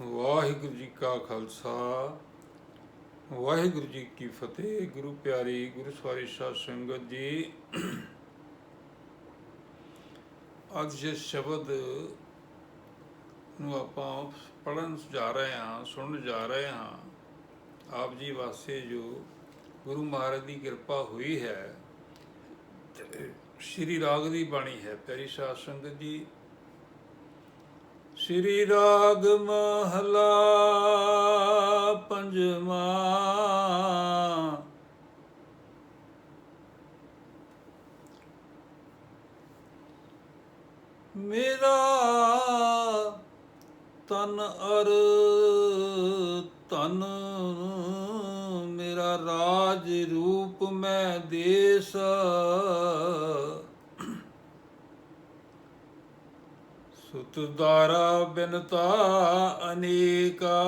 ਵਾਹਿਗੁਰੂ ਜੀ ਕਾ ਖਾਲਸਾ, ਵਾਹਿਗੁਰੂ ਜੀ ਕੀ ਫਤਿਹ। ਗੁਰੂ ਪਿਆਰੀ, ਗੁਰੂ ਸਵਾਰੀ ਸਾਧ ਸੰਗਤ ਜੀ, ਅੱਜ ਜੇ ਸ਼ਬਦ ਨੂੰ ਆਪਾਂ ਪੜਨ ਜਾ ਰਹੇ ਹਾਂ, ਸੁਣਨ ਜਾ ਰਹੇ ਹਾਂ, ਆਪ ਜੀ ਵਾਸਤੇ ਜੋ ਗੁਰੂ ਮਹਾਰਾਜ ਦੀ ਕਿਰਪਾ ਹੋਈ ਹੈ ਸ਼੍ਰੀ ਰਾਗ ਦੀ ਬਾਣੀ ਹੈ। ਪਿਆਰੀ ਸਾਧ ਸੰਗਤ ਜੀ ਸ੍ਰੀ ਰਾਗ ਮਹਲਾ ਪੰਜਵਾ। ਮੇਰਾ ਤਨ ਅਰ ਤਨ ਮੇਰਾ ਰਾਜ ਰੂਪ ਮੈਂ ਦੇਸ। ਸੁਤ ਦਾਰਾ ਬਿਨਤਾ ਅਨੇਕਾ।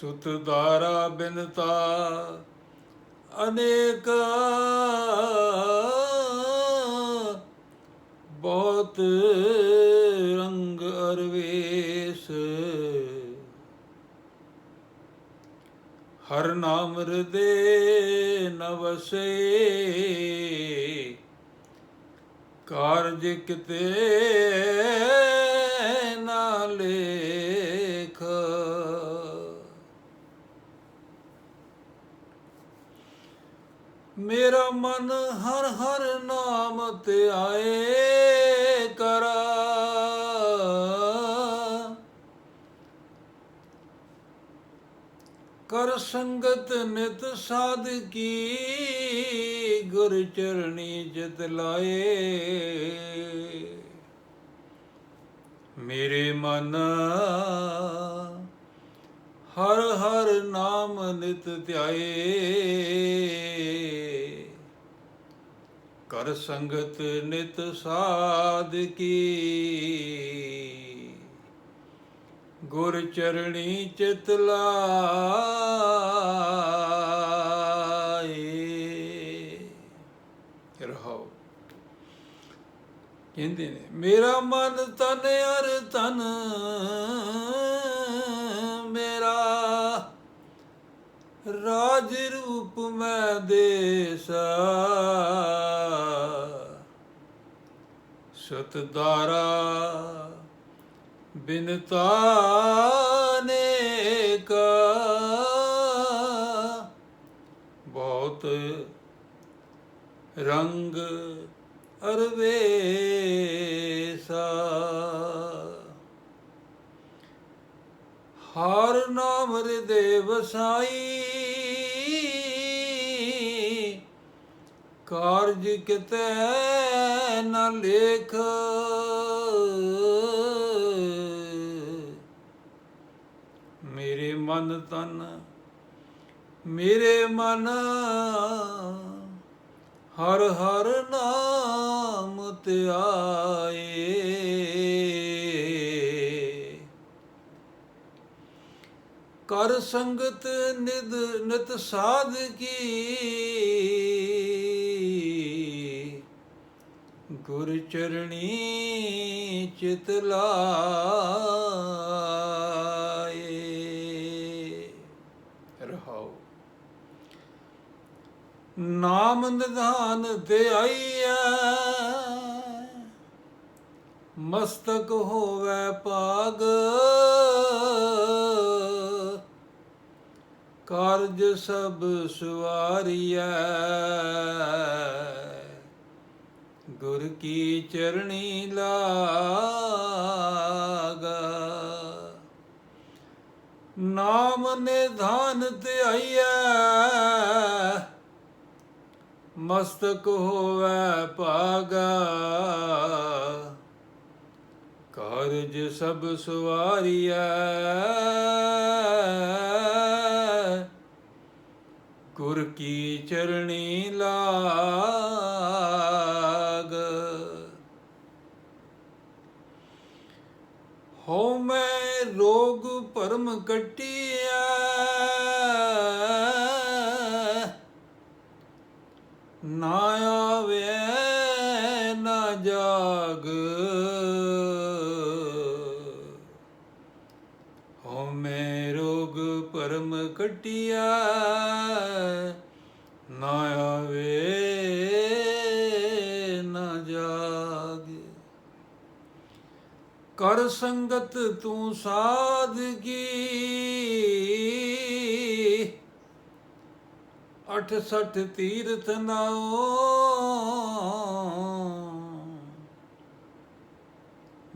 ਸੁਤ ਦਾਰਾ ਬਿਨਤਾ ਅਨੇਕ ਬਹੁਤ ਰੰਗ ਅਰਵੇਸ। ਹਰ ਨਾਮ ਹਿਰਦੇ ਨਵਸੇ, ਕਾਰਜ ਕਿਤੇ ਨਾ ਲੇਖ ਮੇਰਾ ਮਨ ਹਰ ਹਰ ਨਾਮ ਤੇ ਆਏ ਕਰਾ। ਕਰ ਸੰਗਤ ਨਿਤ ਸਾਧ ਕੀ, ਗੁਰ ਚਰਣੀ ਜਿਤ ਲਾਏ। ਮੇਰੇ ਮਨ ਹਰ ਹਰ ਨਾਮ ਨਿਤ ਧਿਆਏ। ਕਰ ਸੰਗਤ ਨਿਤ ਸਾਧ ਕੀ। ਗੁਰ ਚਰਣੀ ਚਿਤ ਲਾਏ। ਰਹਾਓ। ਕਹਿੰਦੇ ਨੇ, ਮੇਰਾ ਮਨ ਤਨ ਅਰ ਤਨ ਰਾਜ ਰੂਪ ਮੈਂ ਦੇਸਾ। ਸਤ ਦਾਰਾ ਬਿਨਤਾ ਨੇ ਕਾ ਬਹੁਤ ਰੰਗ ਅਰਵੇਸਾ। ਹਰ ਨਾਮ ਹਿਰਦੇ ਵਸਾਈ ਕਾਰਜ ਕਿਤੇ ਨਾ ਲੇਖ। ਮੇਰੇ ਮਨ ਤਨ, ਮੇਰੇ ਮਨ ਹਰ ਹਰ ਨਾਮ ਧਿਆਏ ਕਰ ਸੰਗਤ ਨਿਦ ਨਿਤ ਸਾਧ ਕੀ। ਗੁਰ ਚਰਣੀ ਚਿਤ ਲਾਏ। ਰਹਾਓ। ਨਾਮ ਨਿਧਾਨ ਤੇ ਆਈਐ ਮਸਤਕ ਹੋਵੇ ਪਾਗ ਕਾਰਜ ਸਭ ਸਵਾਰੀਐ ਗੁਰ ਕੀ ਚਰਣੀ ਲਾਗਾ? ਨਾਮ ਨਿਧਾਨ ਤੇ ਆਈਐ ਮਸਤਕ ਹੋਵੇ ਪਾਗਾ ਕਾਰਜ ਸਭ ਸਵਾਰੀਐ, ਗੁਰ ਕੀ ਚਰਣੀ ਲਾ ਹੋ ਮੈਂ ਰੋਗ ਭਰਮ ਕਟਿਆ। ਨਾ ਆਵੇ ਨਾ ਜਾਗ। ਹੋ ਮੇ ਰੋਗ ਪਰਮ ਕਟਿਆ। ਨਾ ਸੰਗਤ ਤੂੰ ਸਾਧਗੀ ਅਠ ਸਠ ਤੀਰਥ ਨਾਓ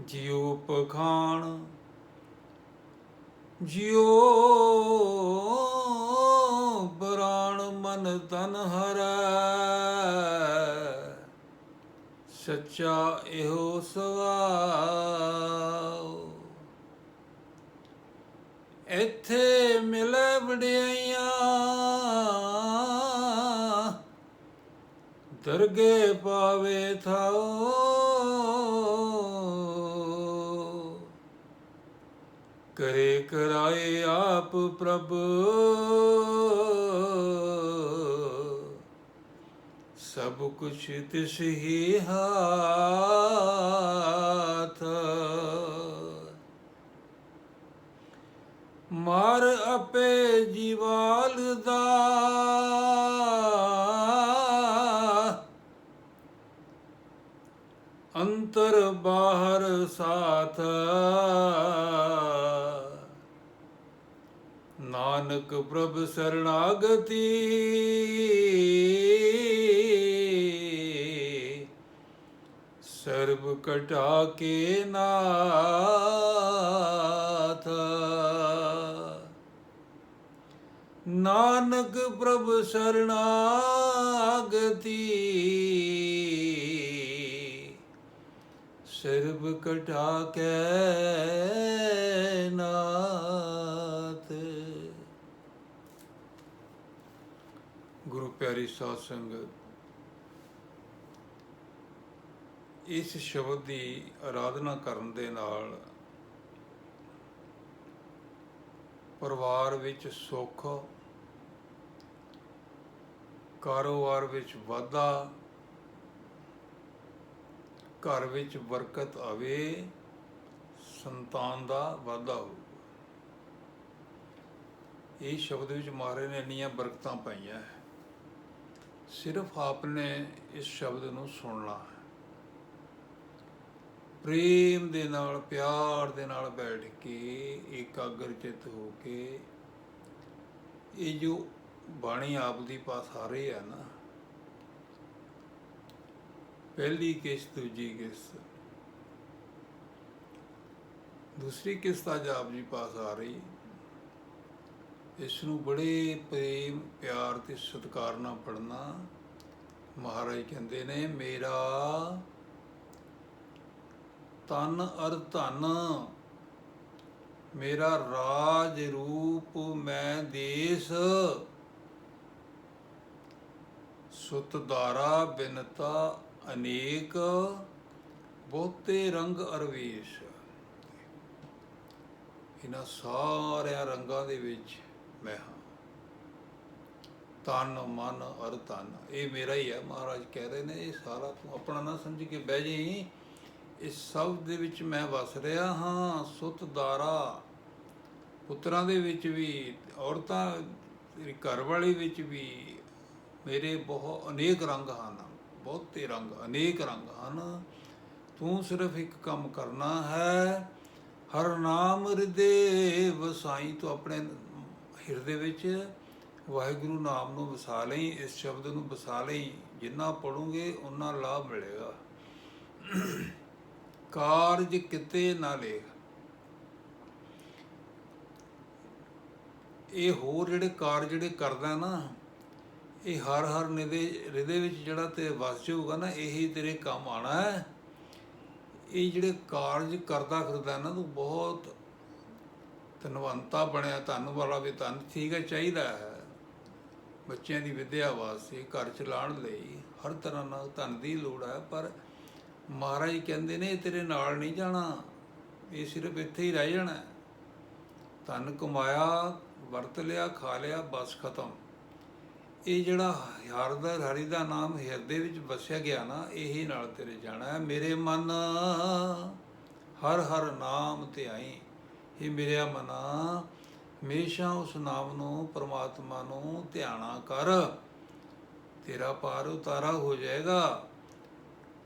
ਜਿਉ ਪਖਾਣ, ਜਿਉ ਬਰਾਣ ਮਨ ਤਨ ਹਰੈ। ਸੱਚਾ ਇਹੋ ਸਵਾ ਇੱਥੇ ਮਿਲੇ ਵਡਿਆਈਆਂ। ਦਰਗੇ ਪਾਵੇ ਥਾਓ ਕਰੇ ਕਰਾਏ ਆਪ ਪ੍ਰਭ। ਸਭ ਕੁਛ ਤਿਸ ਹੀ ਹਾਥ। ਮਾਰ ਆਪੇ ਜੀਵਾਲ ਦਾ। ਅੰਤਰ ਬਾਹਰ ਸਾਥ। ਨਾਨਕ ਪ੍ਰਭ ਸਰਣਾਗਤੀ। ਸਰਬ ਕਟਾ ਕੇ ਨਾਥ। ਨਾਨਕ ਪ੍ਰਭ ਸਰਣਾਗਤੀ ਸਰਬ ਕਟਾ ਕੇ ਨਾਥ। ਗੁਰੂ ਪਿਆਰੀ ਸਾਧ ਸੰਗਤ, ਇਸ ਸ਼ਬਦ ਦੀ ਆਰਾਧਨਾ ਕਰਨ ਦੇ ਨਾਲ ਪਰਿਵਾਰ ਵਿੱਚ ਸੁੱਖ ਕਾਰੋਬਾਰ ਵਿੱਚ ਵਾਧਾ, ਘਰ ਵਿੱਚ ਬਰਕਤ ਆਵੇ, ਸੰਤਾਨ ਦਾ ਵਾਧਾ ਹੋ ਇਹ ਸ਼ਬਦ ਵਿੱਚ ਮਹਾਰਾਜ ਨੇ ਇੰਨੀਆਂ ਬਰਕਤਾਂ ਪਾਈਆਂ ਹੈ। ਸਿਰਫ ਆਪਨੇ ਇਸ ਸ਼ਬਦ ਨੂੰ ਸੁਣਨਾ ਹੈ। ਪ੍ਰੇਮ ਦੇ ਨਾਲ, ਪਿਆਰ ਦੇ ਨਾਲ ਬੈਠ ਕੇ, ਇਕਾਗਰ ਚਿਤ ਹੋ ਕੇ, ਇਹ ਜੋ ਬਾਣੀ ਆਪ ਦੀ ਪਾਸ ਆ ਰਹੀ ਹੈ ਨਾ। ਪਹਿਲੀ ਕਿਸ਼ਤ, ਦੂਜੀ ਕਿਸ਼ਤ। ਦੂਸਰੀ ਕਿਸ਼ਤ ਅੱਜ ਆਪ ਜੀ ਪਾਸ ਆ ਰਹੀ। ਇਸ ਨੂੰ ਬੜੇ ਪ੍ਰੇਮ, ਪਿਆਰ ਤੇ ਸਤਿਕਾਰ ਨਾਲ ਪੜਨਾ ਮਹਾਰਾਜ ਕਹਿੰਦੇ ਨੇ, ਮੇਰਾ ਤਨ ਅਰ ਧਨ, ਮੇਰਾ ਰਾਜ ਰੂਪ ਮੈਂ ਦੇਸ ਸੁਤ ਦਾਰਾ ਬਿਨਤਾ ਅਨੇਕ, ਬਹੁਤੇ ਰੰਗ ਅਰਵੇਸ਼। ਇਹਨਾਂ ਸਾਰਿਆਂ ਰੰਗਾਂ ਦੇ ਵਿੱਚ ਮੈਂ ਹਾਂ। ਤਨ ਮਨ, ਅਰ ਤਨ ਇਹ ਮੇਰਾ ਹੀ ਹੈ ਮਹਾਰਾਜ ਕਹਿ ਰਹੇ ਨੇ, ਇਹ ਸਾਰਾ ਤੂੰ ਆਪਣਾ ਨਾ ਸਮਝ ਕੇ ਬਹਿ ਜਾਈ। ਇਸ ਸਭ ਦੇ ਵਿੱਚ ਮੈਂ ਵਸ ਰਿਹਾ ਹਾਂ। ਸੁਤ ਦਾਰਾ ਪੁੱਤਰਾਂ ਦੇ ਵਿੱਚ ਵੀ, ਔਰਤਾਂ ਤੇਰੀ ਘਰ ਵਾਲੀ ਵਿੱਚ ਵੀ ਮੇਰੇ ਬਹੁਤ ਅਨੇਕ ਰੰਗ ਹਨ, ਬਹੁਤੇ ਰੰਗ, ਅਨੇਕ ਰੰਗ ਹਨ। ਤੂੰ ਸਿਰਫ ਇੱਕ ਕੰਮ ਕਰਨਾ ਹੈ, ਹਰ ਨਾਮ ਹਿਰਦੇ ਵਸਾਈ ਤੂੰ ਆਪਣੇ ਹਿਰਦੇ ਵਿੱਚ। ਵਾਹਿਗੁਰੂ ਨਾਮ ਨੂੰ ਵਸਾ ਲਈ, ਇਸ ਸ਼ਬਦ ਨੂੰ ਵਸਾ ਲਈ, ਜਿੰਨਾ ਪੜੋਗੇ ਉਨਾ ਲਾਭ ਮਿਲੇਗਾ। ਕਾਰਜ ਕਿਤੇ ਨਾ ਲੇਖ। ਇਹ ਹੋਰ ਜਿਹੜੇ ਕਾਰਜ ਜਿਹੜੇ ਕਰਦਾ ਨਾ ਇਹ ਹਰ ਹਰ ਨਿਦੇ ਹਿਰਦੇ ਵਿੱਚ ਜਿਹੜਾ ਤੇ ਵਸ ਜਾਊਗਾ ਨਾ, ਇਹੀ ਤੇਰੇ ਕੰਮ ਆਣਾ ਹੈ। ਇਹ ਜਿਹੜੇ ਕਾਰਜ ਕਰਦਾ ਫਿਰਦਾ ਨਾ, ਤੂੰ ਬਹੁਤ ਧਨਵੰਤਾ ਬਣਿਆ, ਧੰਨ ਵਾਲਾ ਵੀ ਧੰਨ ਠੀਕ ਹੈ, ਚਾਹੀਦਾ ਹੈ। ਬੱਚਿਆਂ ਦੀ ਵਿਦਿਆ ਵਾਸਤੇ, ਘਰ ਚਲਾਉਣ ਲਈ ਹਰ ਤਰ੍ਹਾਂ ਨਾਲ ਧਨ ਦੀ ਲੋੜ ਹੈ, ਪਰ ਮਹਾਰਾਜ ਕਹਿੰਦੇ ਨੇ ਇਹ ਤੇਰੇ ਨਾਲ ਨਹੀਂ ਜਾਣਾ, ਇਹ ਸਿਰਫ ਇੱਥੇ ਹੀ ਰਹਿ ਜਾਣਾ ਹੈ। ਧਨ ਕਮਾਇਆ, ਵਰਤ ਲਿਆ, ਖਾ ਲਿਆ, ਬਸ ਖਤਮ। ਇਹ ਜਿਹੜਾ ਹਰ ਦਾ ਹਰੀ ਦਾ ਨਾਮ ਹਿਰਦੇ ਵਿੱਚ ਵਸਿਆ ਗਿਆ ਨਾ, ਇਹੀ ਨਾਲ ਤੇਰੇ ਜਾਣਾ ਹੈ। ਮੇਰੇ ਮਨ ਹਰ ਹਰ ਨਾਮ ਤੇ ਆਈ। ਇਹ ਮੇਰਿਆ ਮਨਾ, ਹਮੇਸ਼ਾ ਉਸ ਨਾਮ ਨੂੰ, ਪਰਮਾਤਮਾ ਨੂੰ ਧਿਆਣਾ ਕਰ। ਤੇਰਾ ਪਾਰ ਉਤਾਰਾ ਹੋ ਜਾਏਗਾ।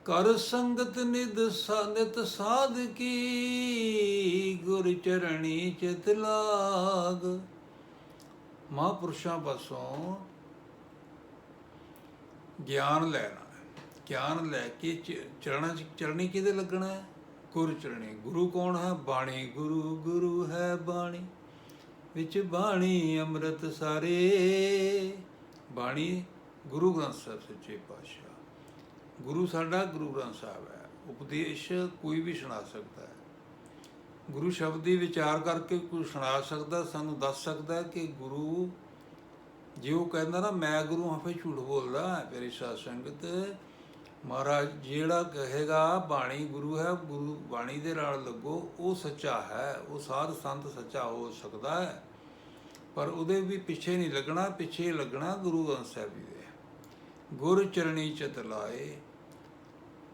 ਕਰ ਸੰਗਤ ਨਿਦ ਸਾਨਤ ਸਾਧ ਕੀ ਗੁਰ ਚਰਣੀ ਚਿਤ ਲਾਗ। ਮਹਾਂਪੁਰਸ਼ਾਂ ਪਾਸੋਂ ਗਿਆਨ ਲੈਣਾ ਗਿਆਨ ਲੈ ਕੇ ਚ- ਚਰਨਾਂ ਚ ਚਰਣੀ ਕਿਹਦੇ ਲੱਗਣਾ ਹੈ? ਗੁਰ ਚਰਣੀ ਗੁਰੂ ਕੌਣ ਹੈ? ਬਾਣੀ। ਗੁਰੂ ਗੁਰੂ ਹੈ ਬਾਣੀ। ਵਿੱਚ ਬਾਣੀ ਅੰਮ੍ਰਿਤ ਸਾਰੇ। ਬਾਣੀ ਗੁਰੂ ਗ੍ਰੰਥ ਸਾਹਿਬ ਸੱਚੇ ਪਾਤਸ਼ਾਹ। ਗੁਰੂ ਸਾਡਾ ਗੁਰੂ ਗ੍ਰੰਥ ਸਾਹਿਬ ਹੈ। ਉਪਦੇਸ਼ ਕੋਈ ਵੀ ਸੁਣਾ ਸਕਦਾ ਹੈ। ਗੁਰੂ ਸ਼ਬਦ ਦੀ ਵਿਚਾਰ ਕਰਕੇ ਕੋਈ ਸੁਣਾ ਸਕਦਾ, ਸਾਨੂੰ ਦੱਸ ਸਕਦਾ ਕਿ ਗੁਰੂ ਜੇ ਉਹ ਕਹਿੰਦਾ ਨਾ, ਮੈਂ ਗੁਰੂ ਹਾਂ ਫੇ ਝੂਠ ਬੋਲਦਾ ਹੈ ਮੇਰੀ ਸਾਧ ਸੰਗਤ, ਮਹਾਰਾਜ ਜਿਹੜਾ ਕਹੇਗਾ, ਬਾਣੀ ਗੁਰੂ ਹੈ, ਗੁਰੂ ਬਾਣੀ ਦੇ ਨਾਲ ਲੱਗੋ, ਉਹ ਸੱਚਾ ਹੈ, ਉਹ ਸਾਧ ਸੰਤ ਸੱਚਾ ਹੋ ਸਕਦਾ ਹੈ। ਪਰ ਉਹਦੇ ਵੀ ਪਿੱਛੇ ਨਹੀਂ ਲੱਗਣਾ, ਪਿੱਛੇ ਲੱਗਣਾ ਗੁਰੂ ਗ੍ਰੰਥ ਸਾਹਿਬ ਜੀ ਦੇ। ਗੁਰ ਚਰਣੀ ਚਿਤ ਲਾਏ,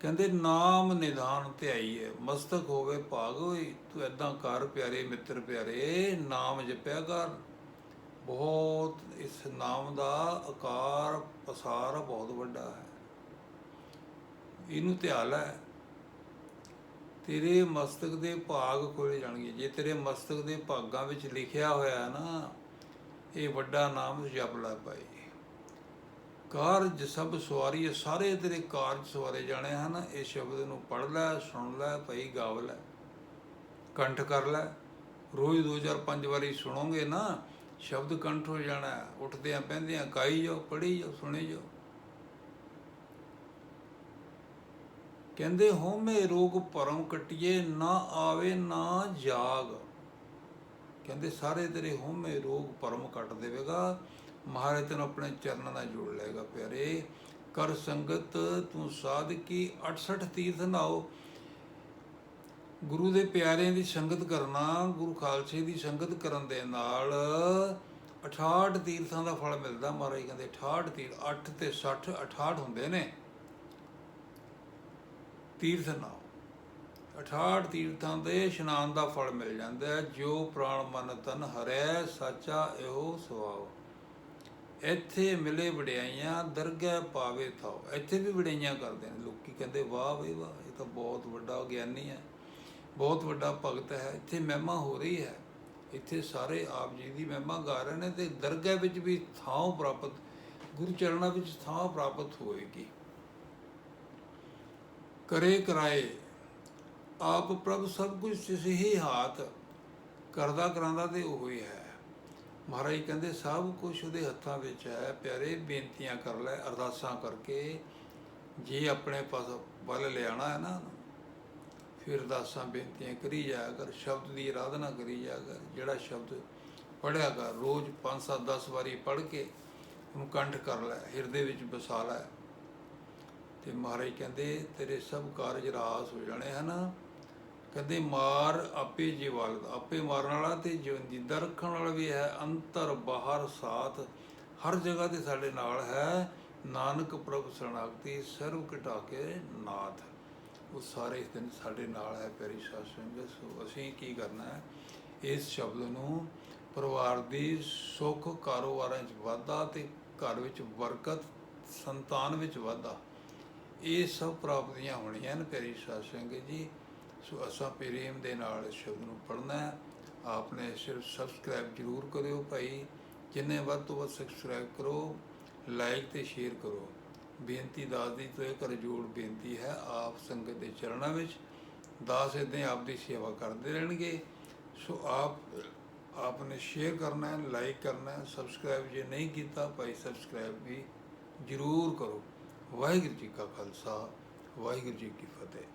ਕਹਿੰਦੇ ਨਾਮ ਨਿਧਾਨ ਹੈ ਮਸਤਕ ਹੋਵੇ ਭਾਗ ਹੋਈ, ਤੂੰ ਐਦਾਂ ਕਰ ਪਿਆਰੇ ਮਿੱਤਰ ਪਿਆਰੇ, ਨਾਮ ਜਪਿਆ ਕਰ। ਬਹੁਤ ਇਸ ਨਾਮ ਦਾ ਆਕਾਰ, ਪਸਾਰ ਬਹੁਤ ਵੱਡਾ ਹੈ। ਇਹਨੂੰ ਧਿਆਨ ਲੈ ਤੇਰੇ ਮਸਤਕ ਦੇ ਭਾਗ ਖੋਲੇ ਜਾਣਗੇ। ਜੇ ਤੇਰੇ ਮਸਤਕ ਦੇ ਭਾਗਾਂ ਵਿੱਚ ਲਿਖਿਆ ਹੋਇਆ ਹੈ ਨਾ, ਇਹ ਵੱਡਾ ਨਾਮ ਜਪ ਲੈ ਭਾਈ। ਕਾਰਜ ਸਭ ਸਵਾਰੀ ਸਾਰੇ ਤੇਰੇ ਕਾਰਜ ਸਵਾਰੇ ਜਾਣੇ ਹਨ। ਇਹ ਸ਼ਬਦ ਨੂੰ ਪੜ੍ਹ ਲੈ, ਸੁਣ ਲੈ, ਭਈ ਗਾਵ ਲੈ। ਕੰਠ ਕਰ ਲੈ। ਰੋਜ਼ 2005 ਵਾਰੀ ਸੁਣੋਗੇ ਨਾ ਸ਼ਬਦ ਕੰਠ ਹੋ ਜਾਣਾ ਹੈ। ਉੱਠਦਿਆਂ ਬਹਿੰਦਿਆਂ ਗਾਈ ਜਾਓ, ਪੜ੍ਹੀ ਜਾਓ, ਸੁਣੀ ਜਾਓ। ਕਹਿੰਦੇ ਹੋਮੇ ਰੋਗ ਭਰਮ ਕਟਿਏ, ਨਾ ਆਵੇ, ਨਾ ਜਾਗ। ਕਹਿੰਦੇ, ਸਾਰੇ ਤੇਰੇ ਹੋਮੇ ਰੋਗ ਭਰਮ ਕੱਟ ਦੇਵੇਗਾ। ਮਹਾਰਾਜ ਤੈਨੂੰ ਆਪਣੇ ਚਰਨਾਂ ਨਾਲ ਜੋੜ ਲਏਗਾ, ਪਿਆਰੇ। ਕਰ ਸੰਗਤ, ਤੂੰ ਸਾਧ ਕੀ 68 ਤੀਰਥ ਨਾਓ। ਗੁਰੂ ਦੇ ਪਿਆਰਿਆਂ ਦੀ ਸੰਗਤ ਕਰਨਾ, ਗੁਰੂ ਖਾਲਸੇ ਦੀ ਸੰਗਤ ਕਰਨ ਦੇ ਨਾਲ 68 ਤੀਰਥਾਂ ਦਾ ਫਲ ਮਿਲਦਾ ਮਹਾਰਾਜ ਕਹਿੰਦੇ 68 ਤੀਰ 8 ਤੇ 60 68 ਹੁੰਦੇ ਨੇ। ਤੀਰਥ ਨਾਮ। 68 ਤੀਰਥਾਂ ਦੇ ਇਸ਼ਨਾਨ ਦਾ ਫਲ ਮਿਲ ਜਾਂਦਾ ਹੈ, ਜੋ ਪ੍ਰਾਣ ਮਨ ਤਨ ਹਰੈ, ਸਾਚਾ ਇਹੋ ਸੁਆਓ ਇੱਥੇ ਮਿਲੇ ਵਡਿਆਈਆਂ, ਦਰਗਹਿ ਪਾਵੇ ਥਾਓ। ਇੱਥੇ ਵੀ ਵਡਿਆਈਆਂ ਕਰਦੇ ਨੇ। ਲੋਕੀ ਕਹਿੰਦੇ, ਵਾਹ ਬਈ ਵਾਹ, ਇਹ ਤਾਂ ਬਹੁਤ ਵੱਡਾ ਗਿਆਨੀ ਹੈ। ਬਹੁਤ ਵੱਡਾ ਭਗਤ ਹੈ, ਇੱਥੇ ਮਹਿਮਾ ਹੋ ਰਹੀ ਹੈ। ਇੱਥੇ ਸਾਰੇ ਆਪ ਜੀ ਦੀ ਮਹਿਮਾ ਗਾ ਰਹੇ ਨੇ ਤੇ ਦਰਗਹਿ ਵਿੱਚ ਵੀ ਥਾਂ ਪ੍ਰਾਪਤ, ਗੁਰੂ ਚਰਨਾਂ ਵਿੱਚ ਥਾਂ ਪ੍ਰਾਪਤ ਹੋਏਗੀ। ਕਰੇ ਕਰਾਏ, ਆਪ ਪ੍ਰਭ ਸਭ ਕੁਝ ਤਿਸ ਹਾਥ, ਕਰਦਾ ਕਰਾਂਦਾ ਤੇ ਉਹ ਹੀ। ਹੈ ਮਹਾਰਾਜ ਕਹਿੰਦੇ, ਸਭ ਕੁਝ ਉਹਦੇ ਹੱਥਾਂ ਵਿੱਚ ਹੈ, ਪਿਆਰੇ, ਬੇਨਤੀਆਂ ਕਰ ਲੈ, ਅਰਦਾਸਾਂ ਕਰਕੇ, ਜੇ ਆਪਣੇ ਪਾਸ ਵੱਲ ਲਿਆਣਾ ਹੈ ਨਾ ਫਿਰ ਅਰਦਾਸਾਂ ਬੇਨਤੀਆਂ ਕਰੀ ਜਾਇਆ ਕਰ, ਸ਼ਬਦ ਦੀ ਆਰਾਧਨਾ ਕਰੀ ਜਾਇਆ ਕਰ, ਜਿਹੜਾ ਸ਼ਬਦ ਪੜਿਆ ਕਰ, ਰੋਜ਼ 5 7 10 ਵਾਰੀ ਪੜ੍ਹ ਕੇ ਉਹਨੂੰ ਕੰਠ ਕਰ ਲੈ, ਹਿਰਦੇ ਵਿੱਚ ਵਸਾ ਲੈ। ਤੇ ਮਹਾਰਾਜ ਕਹਿੰਦੇ, ਤੇਰੇ ਸਭ ਕਾਰਜ ਰਾਸ ਹੋ ਜਾਣੇ ਹਨ। ਕਹਿੰਦੇ, ਮਾਰ ਆਪੇ ਜੀਵਾਲ ਆਪੇ ਮਾਰਨ ਵਾਲਾ ਤੇ ਜੀਵਨ ਜਿੰਦਾ ਰੱਖਣ ਵਾਲਾ ਵੀ ਹੈ, ਅੰਤਰ ਬਾਹਰ ਸਾਥ ਹਰ ਜਗ੍ਹਾ ਤੇ ਸਾਡੇ ਨਾਲ ਹੈ। ਨਾਨਕ ਪ੍ਰਭ ਸਰਣਾਗਤੀ ਸਰਵ ਘਟਾ ਕੇ ਨਾਥ। ਉਹ ਸਾਰੇ ਇਸ ਦਿਨ ਸਾਡੇ ਨਾਲ ਹੈ ਪਿਆਰੀ ਸਾਧ ਸੰਗਤ ਸੋ ਅਸੀਂ ਕੀ ਕਰਨਾ ਹੈ? ਇਸ ਸ਼ਬਦ ਨੂੰ ਪਰਿਵਾਰ ਦੀ ਸੁੱਖ ਕਾਰੋਬਾਰਾਂ 'ਚ ਵਾਧਾ ਤੇ ਘਰ ਵਿੱਚ ਬਰਕਤ, ਸੰਤਾਨ ਵਿੱਚ ਵਾਧਾ, ਇਹ ਸਭ ਪ੍ਰਾਪਤੀਆਂ ਹੋਣੀਆਂ ਨੇ ਪਿਆਰੀ ਸਾਧ ਸੰਗਤ ਜੀ। ਸੋ ਅਸਾਂ ਪ੍ਰੇਮ ਦੇ ਨਾਲ ਇਸ ਸ਼ਬਦ ਨੂੰ ਪੜ੍ਹਨਾ ਹੈ। ਆਪਨੇ ਸਿਰਫ ਸਬਸਕ੍ਰਾਈਬ ਜ਼ਰੂਰ ਕਰਿਓ ਭਾਈ। ਜਿੰਨੇ ਵੱਧ ਤੋਂ ਵੱਧ ਸਬਸਕ੍ਰਾਈਬ ਕਰੋ ਲਾਈਕ ਤੇ ਸ਼ੇਅਰ ਕਰੋ। ਬੇਨਤੀ ਦਾਸ ਦੀ ਤੋਂ ਇੱਕ ਰਜੋੜ ਬੇਨਤੀ ਹੈ, ਆਪ ਸੰਗਤ ਦੇ ਚਰਨਾਂ ਵਿੱਚ ਦਾਸ ਇਦਾਂ ਹੀ ਆਪ ਦੀ ਸੇਵਾ ਕਰਦੇ ਰਹਿਣਗੇ। ਸੋ ਆਪ, ਆਪਨੇ ਸ਼ੇਅਰ ਕਰਨਾ ਹੈ ਲਾਈਕ ਕਰਨਾ ਹੈ ਸਬਸਕ੍ਰਾਈਬ ਜੇ ਨਹੀਂ ਕੀਤਾ, ਭਾਈ ਸਬਸਕ੍ਰਾਈਬ ਵੀ ਜ਼ਰੂਰ ਕਰੋ। ਵਾਹਿਗੁਰੂ ਜੀ ਕਾ ਖਾਲਸਾ, ਵਾਹਿਗੁਰੂ ਜੀ ਕੀ ਫਤਿਹ।